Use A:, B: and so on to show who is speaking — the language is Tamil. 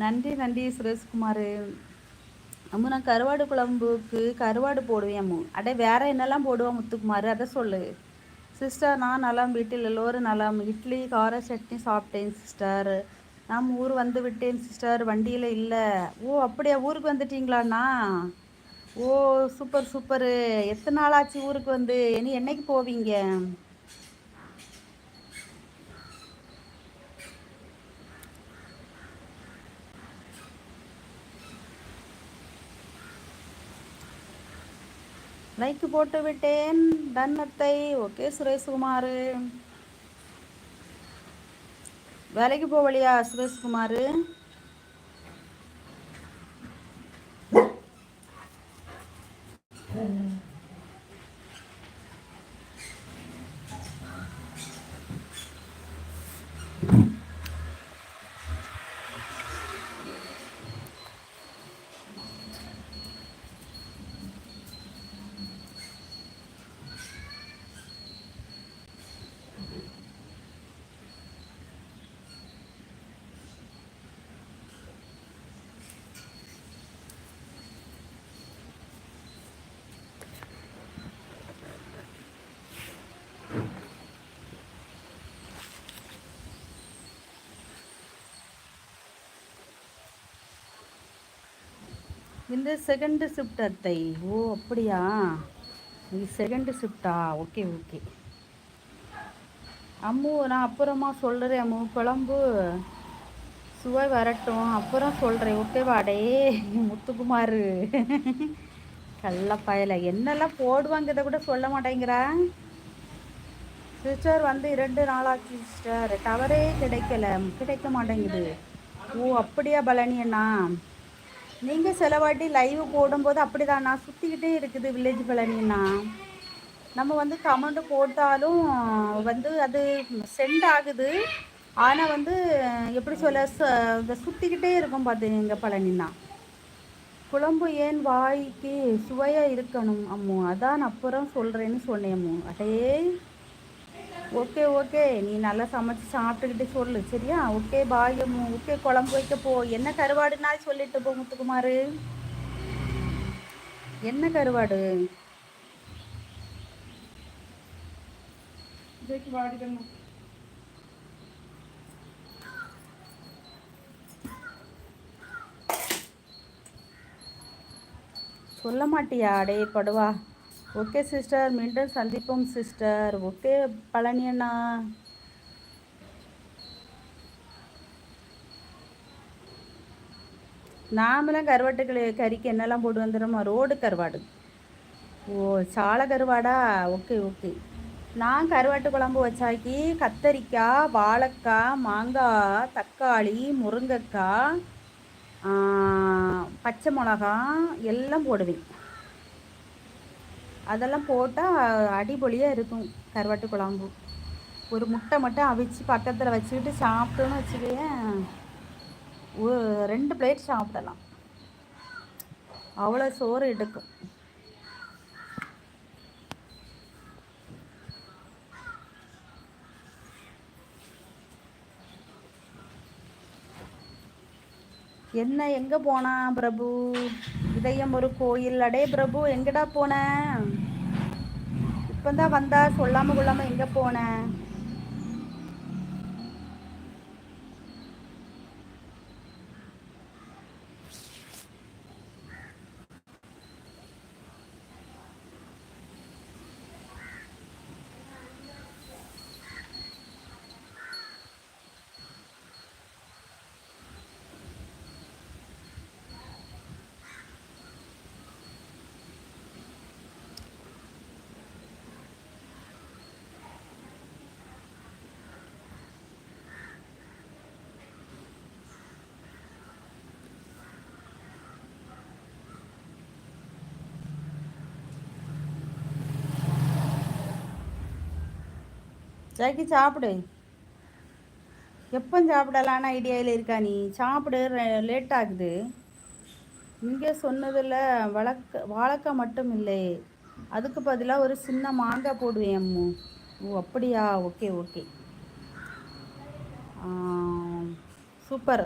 A: நன்றி நன்றி சுரேஷ்குமார். அம்மு நான் கருவாடு குழம்புக்கு கருவாடு போடுவேன் அம்மு. அடே வேற என்னெல்லாம் போடுவோம் முத்துக்குமார்? அதை சொல்லு. சிஸ்டர் நான் நல்லா வீட்டில் எல்லோரும் நல்லா இட்லி கார சட்னி சாப்பிட்டேன் சிஸ்டர் நான் ஊர் வந்து விட்டேன் சிஸ்டர் வண்டியில் இல்லை. ஓ அப்படியா? ஊருக்கு வந்துட்டீங்களாண்ணா ஓ சூப்பர் சூப்பரு எத்தனை நாள் ஆச்சு ஊருக்கு வந்து? இனி என்னைக்கு போவீங்க? லைக் போட்டு விட்டேன். தன்னத்தை ஓகே சுரேஷ்குமார். வேலைக்கு போகலையா சுரேஷ்குமார். இந்த செகண்ட் ஷிஃப்ட் அத்தை. ஓ அப்படியா? இது செகண்ட் ஷிஃப்டா ஓகே ஓகே. அம்மு நான் அப்புறமா சொல்கிறேன் அம்மு. குழம்பு சுவை வரட்டும். அப்புறம் சொல்கிறேன் ஓகேவா அடே முத்துக்குமார். கள்ளப்பயல என்னெல்லாம் போடுவாங்கிறத கூட சொல்ல மாட்டேங்கிறா? சிஸ்டர் வந்து இரண்டு நாளாச்சு சிஸ்டர் டவரே கிடைக்கல. கிடைக்க மாட்டேங்குது. ஓ அப்படியா பழனி அண்ணா? நீங்கள் சில வாட்டி லைவ் போடும்போது அப்படி தான் நான் சுற்றிக்கிட்டே இருக்குது வில்லேஜ் பழனின்னா. நம்ம வந்து கமெண்ட் போட்டாலும் வந்து அது சென்ட் ஆகுது. ஆனால் வந்து எப்படி சொல்ல இந்த சுற்றிக்கிட்டே இருக்கும் பார்த்துங்க பழனின்னா. குழம்பு ஏன் வாய்க்கு சுவையாக இருக்கணும் அம்மோ? அதான் அப்புறம் சொல்கிறேன்னு சொன்னேன் அம்மோ. Okay okay. நீ நல்லா சமைச்சு சாப்பிட்டுக்கிட்டு சொல்லு சரியா? ஓகே பாயம் ஓகே குழம்பு வைக்க போ. என்ன கருவாடுனா சொல்லிட்டு போ முத்துக்குமார். என்ன கருவாடு? சொல்ல மாட்டியா? அடே படுவா. Okay sister. மீண்டும் சந்திப்போம் சிஸ்டர். ஓகே பழனி அண்ணா நாமெல்லாம் கருவாட்டுக்கள் கறிக்கு என்னெல்லாம் போட்டு வந்துடுறோமா ரோடு கருவாடு. ஓ சாலை கருவாடா? Okay okay. நான் கருவாட்டு குழம்பு வச்சாக்கி கத்தரிக்காய் வாழைக்காய் மாங்காய் தக்காளி முருங்கைக்காய் பச்சை மிளகா எல்லாம் போடுவேன். அதெல்லாம் போட்டால் அடிபொலியாக இருக்கும் கருவாட்டு குழம்பு. ஒரு முட்டை மட்டும் அவிச்சு பக்கத்தில் வச்சுக்கிட்டு சாப்பிட்டோன்னு வச்சுக்கேன் ரெண்டு பிளேட் சாப்பிடலாம். அவ்வளோ சோறு எடுக்கும். என்ன எங்கே போனா பிரபு? இதயம் ஒரு கோயில். அடே பிரபு எங்கடா போன? இப்போ தான் வந்தா சொல்லாமல் கொள்ளாமல் எங்கே போனேன் ஜாக்கி சாப்பிடு. எப்போ சாப்பிடலான்னு ஐடியாவில் இருக்கா நீ? சாப்பிடு லேட் ஆகுது. இங்கே சொன்னதில் வழக்க வாழைக்காய் மட்டும் இல்லை. அதுக்கு பதிலாக ஒரு சின்ன மாங்காய் போடுவேன் அம்மு. ஓ அப்படியா? Okay okay. சூப்பர்.